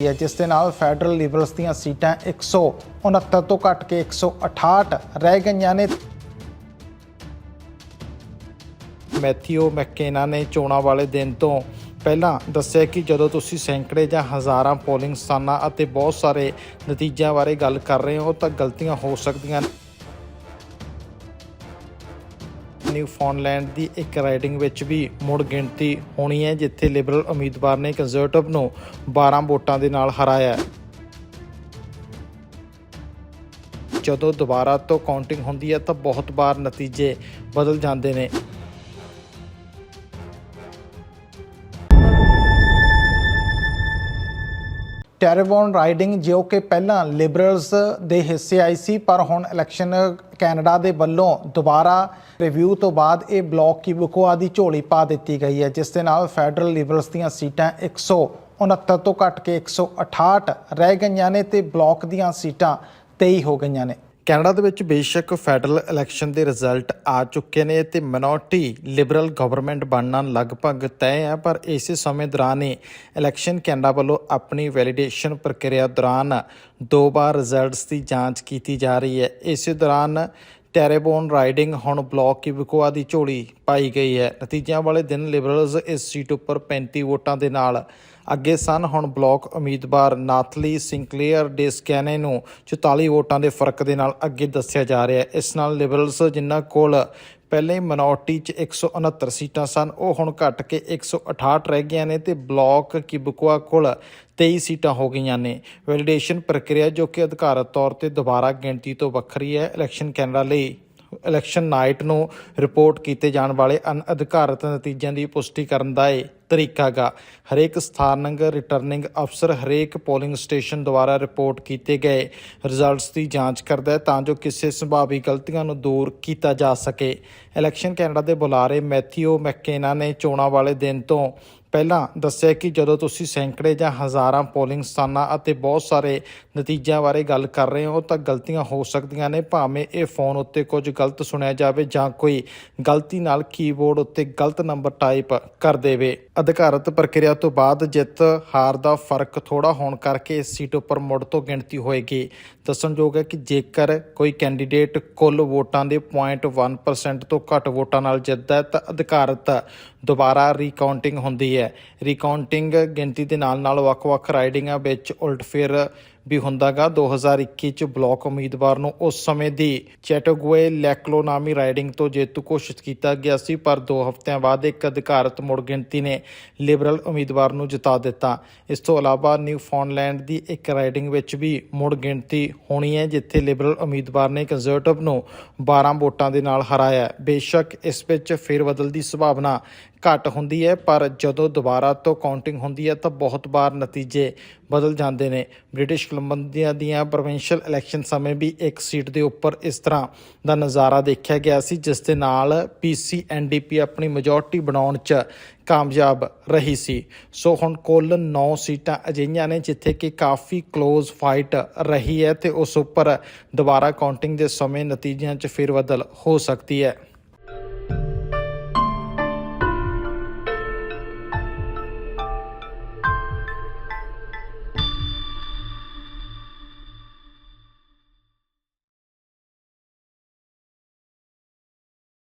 ਹੈ, ਜਿਸ ਦੇ ਨਾਲ ਫੈਡਰਲ ਲਿਬਰਲਸ ਦੀਆਂ ਸੀਟਾਂ 169 ਤੋਂ ਘਟ ਕੇ 168 ਰਹਿ ਗਈਆਂ ਨੇ। ਮੈਥਿਓ ਮੈਕੇਨਾ ਨੇ ਚੋਣਾਂ ਵਾਲੇ ਦਿਨ ਤੋਂ ਪਹਿਲਾਂ ਦੱਸਿਆ ਕਿ ਜਦੋਂ ਤੁਸੀਂ ਸੈਂਕੜੇ ਜਾਂ ਹਜ਼ਾਰਾਂ ਪੋਲਿੰਗ ਸਥਾਨਾਂ ਅਤੇ ਬਹੁਤ ਸਾਰੇ ਨਤੀਜਿਆਂ ਬਾਰੇ ਗੱਲ ਕਰ ਰਹੇ ਹੋ, ਤਾਂ ਗਲਤੀਆਂ ਹੋ ਸਕਦੀਆਂ ਨੇ। ਨਿਊਫਾਊਂਡਲੈਂਡ ਦੀ ਇੱਕ ਰਾਈਡਿੰਗ ਵਿੱਚ ਵੀ ਮੁੜ ਗਿਣਤੀ ਹੋਣੀ ਹੈ, ਜਿੱਥੇ ਲਿਬਰਲ ਉਮੀਦਵਾਰ ਨੇ ਕੰਜ਼ਰਵੇਟਿਵ ਨੂੰ 12 ਵੋਟਾਂ ਦੇ ਨਾਲ ਹਰਾਇਆ ਹੈ। ਜਦੋਂ ਦੁਬਾਰਾ ਤੋਂ ਕਾਊਂਟਿੰਗ ਹੁੰਦੀ ਹੈ ਤਾਂ ਬਹੁਤ ਵਾਰ ਨਤੀਜੇ ਬਦਲ ਜਾਂਦੇ ਨੇ। ਟੈਰੇਬੌਨ ਰਾਈਡਿੰਗ ਜੋ ਕਿ ਪਹਿਲਾਂ ਲਿਬਰਲਸ ਦੇ ਹਿੱਸੇ ਆਈ ਸੀ, ਪਰ ਹੁਣ ਇਲੈਕਸ਼ਨ ਕੈਨੇਡਾ ਦੇ ਵੱਲੋਂ ਦੁਬਾਰਾ ਰਿਵਿਊ ਤੋਂ ਬਾਅਦ ਇਹ ਬਲਾਕ ਕਿਬਕੋਆ ਦੀ ਝੋਲੀ ਪਾ ਦਿੱਤੀ ਗਈ ਹੈ, ਜਿਸ ਦੇ ਨਾਲ ਫੈਡਰਲ ਲਿਬਰਲਸ ਦੀਆਂ ਸੀਟਾਂ 169 ਤੋਂ ਘਟ ਕੇ 168 ਰਹਿ ਗਈਆਂ ਨੇ ਤੇ ਬਲਾਕ ਦੀਆਂ ਸੀਟਾਂ 23 ਹੋ ਗਈਆਂ ਨੇ। ਕੈਨੇਡਾ ਦੇ ਵਿੱਚ ਬੇਸ਼ੱਕ ਫੈਡਰਲ ਇਲੈਕਸ਼ਨ ਦੇ ਰਿਜ਼ਲਟ ਆ ਚੁੱਕੇ ਨੇ ਤੇ ਮਿਨੋਰਟੀ ਲਿਬਰਲ ਗਵਰਨਮੈਂਟ ਬਣਨਾ ਲਗਭਗ ਤੈਅ ਹੈ, ਪਰ ਇਸੇ ਸਮੇਂ ਦੌਰਾਨ ਹੀ ਇਲੈਕਸ਼ਨ ਕੈਨੇਡਾ ਵੱਲੋਂ ਆਪਣੀ ਵੈਲੀਡੇਸ਼ਨ ਪ੍ਰਕਿਰਿਆ ਦੌਰਾਨ ਦੋ ਵਾਰ ਰਿਜ਼ਲਟਸ ਦੀ ਜਾਂਚ ਕੀਤੀ ਜਾ ਰਹੀ ਹੈ। ਇਸੇ ਦੌਰਾਨ ਟੈਰੇਬੋਨ ਰਾਈਡਿੰਗ ਹੁਣ ਬਲਾਕ ਕਿਬਕੋਆ ਦੀ ਝੋਲੀ ਪਾਈ ਗਈ ਹੈ। ਨਤੀਜਿਆਂ ਵਾਲੇ ਦਿਨ ਲਿਬਰਲਜ਼ ਇਸ ਸੀਟ ਉੱਪਰ 35 ਵੋਟਾਂ ਦੇ ਨਾਲ ਅੱਗੇ ਸਨ। ਹੁਣ ਬਲਾਕ ਉਮੀਦਵਾਰ ਨਾਥਲੀ ਸਿੰਕਲੇਅਰ ਡੇਸਕੈਨੇ ਨੂੰ 44 ਵੋਟਾਂ ਦੇ ਫ਼ਰਕ ਦੇ ਨਾਲ ਅੱਗੇ ਦੱਸਿਆ ਜਾ ਰਿਹਾ ਹੈ। ਇਸ ਨਾਲ ਲਿਬਰਲਜ਼ ਜਿਨ੍ਹਾਂ ਕੋਲ ਪਹਿਲੇ ਹੀ ਮਿਨੋਰਟੀ 'ਚ 169 ਸੀਟਾਂ ਸਨ। ਉਹ ਹੁਣ ਘਟ ਕੇ 168 ਰਹਿ ਗਈਆਂ ਨੇ ਤੇ ਬਲਾਕ ਕਿਬਕੋਆ ਕੋਲ 23 ਸੀਟਾਂ ਹੋ ਗਈਆਂ ਨੇ। ਵੈਲੀਡੇਸ਼ਨ ਪ੍ਰਕਿਰਿਆ ਜੋ ਕਿ ਅਧਿਕਾਰਤ ਤੌਰ ਤੇ ਦੁਬਾਰਾ ਗਿਣਤੀ ਤੋਂ ਵੱਖਰੀ ਹੈ। ਇਲੈਕਸ਼ਨ ਕੈਨੇਡਾ ਲਈ ਇਲੈਕਸ਼ਨ ਨਾਈਟ ਨੂੰ ਰਿਪੋਰਟ ਕੀਤੇ ਜਾਣ ਵਾਲੇ ਅਨਅਧਿਕਾਰਤ ਨਤੀਜਿਆਂ ਦੀ ਪੁਸ਼ਟੀ ਕਰਨ ਦਾ ਇਹ ਤਰੀਕਾਗਾ ਹਰੇਕ ਸਥਾਨਕ ਰਿਟਰਨਿੰਗ ਅਫਸਰ ਹਰੇਕ ਪੋਲਿੰਗ ਸਟੇਸ਼ਨ ਦੁਆਰਾ ਰਿਪੋਰਟ ਕੀਤੇ ਗਏ ਰਿਜ਼ਲਟਸ ਦੀ ਜਾਂਚ ਕਰਦਾ ਹੈ ਤਾਂ ਜੋ ਕਿਸੇ ਸੰਭਾਵੀ ਗਲਤੀਆਂ ਨੂੰ ਦੂਰ ਕੀਤਾ ਜਾ ਸਕੇ। ਇਲੈਕਸ਼ਨ ਕੈਨੇਡਾ ਦੇ ਬੁਲਾਰੇ ਮੈਥਿਓ ਮੈਕੇਨਾ ਨੇ ਚੋਣਾਂ ਵਾਲੇ ਦਿਨ ਤੋਂ ਪਹਿਲਾਂ ਦੱਸਿਆ ਕਿ ਜਦੋਂ ਤੁਸੀਂ ਸੈਂਕੜੇ ਜਾਂ ਹਜ਼ਾਰਾਂ ਪੋਲਿੰਗ ਸਥਾਨਾਂ ਅਤੇ ਬਹੁਤ ਸਾਰੇ ਨਤੀਜਿਆਂ ਬਾਰੇ ਗੱਲ ਕਰ ਰਹੇ ਹੋ, ਤਾਂ ਗਲਤੀਆਂ ਹੋ ਸਕਦੀਆਂ ਨੇ। ਭਾਵੇਂ ਇਹ ਫੋਨ ਉੱਤੇ ਕੁਝ ਗਲਤ ਸੁਣਿਆ ਜਾਵੇ ਜਾਂ ਕੋਈ ਗਲਤੀ ਨਾਲ ਕੀਬੋਰਡ ਉੱਤੇ ਗਲਤ ਨੰਬਰ ਟਾਈਪ ਕਰ ਦੇਵੇ। ਅਧਿਕਾਰਤ ਪ੍ਰਕਿਰਿਆ ਤੋਂ ਬਾਅਦ ਜਿੱਤ ਹਾਰ ਦਾ ਫ਼ਰਕ ਥੋੜਾ ਹੋਣ ਕਰਕੇ ਇਸ ਸੀਟ ਉੱਪਰ ਮੁੜ ਤੋਂ ਗਿਣਤੀ ਹੋਏਗੀ। ਦੱਸਣਯੋਗ ਹੈ ਕਿ ਜੇਕਰ ਕੋਈ ਕੈਂਡੀਡੇਟ ਕੁੱਲ ਵੋਟਾਂ ਦੇ 0.1% ਤੋਂ ਘੱਟ ਵੋਟਾਂ ਨਾਲ ਜਿੱਤਦਾ ਹੈ, ਤਾਂ ਅਧਿਕਾਰਤ ਦੁਬਾਰਾ ਰੀਕਾਊਂਟਿੰਗ ਹੁੰਦੀ ਹੈ। ਰੀਕਾਊਂਟਿੰਗ ਗਿਣਤੀ ਦੇ ਨਾਲ ਨਾਲ ਵੱਖ-ਵੱਖ ਰਾਈਡਿੰਗਾਂ ਵਿੱਚ ਉਲਟਫੇਰ ਵੀ ਹੁੰਦਾਗਾ। 2021 ਚ ਬਲਾਕ ਉਮੀਦਵਾਰ ਨੂੰ ਉਸ ਸਮੇਂ ਦੀ ਚੈਟੋਗੁਏ ਲੈਕਲੋ ਨਾਮੀ ਰਾਈਡਿੰਗ ਤੋਂ ਜੇਤੂ ਘੋਸ਼ਿਤ ਕੀਤਾ ਗਿਆ ਸੀ, ਪਰ 2 ਹਫ਼ਤਿਆਂ ਬਾਅਦ ਇੱਕ ਅਧਿਕਾਰਤ ਮੁੜ ਗਿਣਤੀ ਨੇ ਲਿਬਰਲ ਉਮੀਦਵਾਰ ਨੂੰ ਜਿਤਾ ਦਿੱਤਾ। ਇਸ ਤੋਂ ਇਲਾਵਾ ਨਿਊ ਨਿਊਫਾਊਂਡਲੈਂਡ ਦੀ ਇੱਕ ਰਾਈਡਿੰਗ ਵਿੱਚ ਵੀ ਮੁੜ ਗਿਣਤੀ ਹੋਣੀ ਹੈ, ਜਿੱਥੇ ਲਿਬਰਲ ਉਮੀਦਵਾਰ ਨੇ ਕੰਜ਼ਰਵੇਟਿਵ ਨੂੰ 12 ਵੋਟਾਂ ਦੇ ਨਾਲ ਹਰਾਇਆ ਬੇਸ਼ੱਕ ਇਸ ਵਿੱਚ ਫੇਰਬਦਲ ਦੀ ਸੰਭਾਵਨਾ ਘੱਟ ਹੁੰਦੀ ਹੈ, ਪਰ ਜਦੋਂ ਦੁਬਾਰਾ ਤੋਂ ਕਾਊਂਟਿੰਗ ਹੁੰਦੀ ਹੈ ਤਾਂ ਬਹੁਤ ਵਾਰ ਨਤੀਜੇ ਬਦਲ ਜਾਂਦੇ ਨੇ। ਬ੍ਰਿਟਿਸ਼ ਕੋਲੰਬੀਆ ਦੀਆਂ ਪ੍ਰੋਵਿੰਸ਼ੀਅਲ ਇਲੈਕਸ਼ਨ ਸਮੇਂ ਵੀ ਇੱਕ ਸੀਟ ਦੇ ਉੱਪਰ ਇਸ ਤਰ੍ਹਾਂ ਦਾ ਨਜ਼ਾਰਾ ਦੇਖਿਆ ਗਿਆ ਸੀ, ਜਿਸ ਦੇ ਨਾਲ ਪੀਸੀ ਐਨਡੀਪੀ ਆਪਣੀ ਮੈਜੋਰਟੀ ਬਣਾਉਣ 'ਚ ਕਾਮਯਾਬ ਰਹੀ ਸੀ। ਸੋ ਹੁਣ ਕੁੱਲ 9 ਸੀਟਾਂ ਅਜਿਹੀਆਂ ਨੇ ਜਿੱਥੇ ਕਿ ਕਾਫੀ ক্লোਜ਼ ਫਾਈਟ ਰਹੀ ਹੈ ਤੇ ਉਸ ਉੱਪਰ ਦੁਬਾਰਾ ਕਾਊਂਟਿੰਗ ਦੇ ਸਮੇਂ ਨਤੀਜਿਆਂ 'ਚ ਫੇਰਬਦਲ ਹੋ ਸਕਦੀ ਹੈ।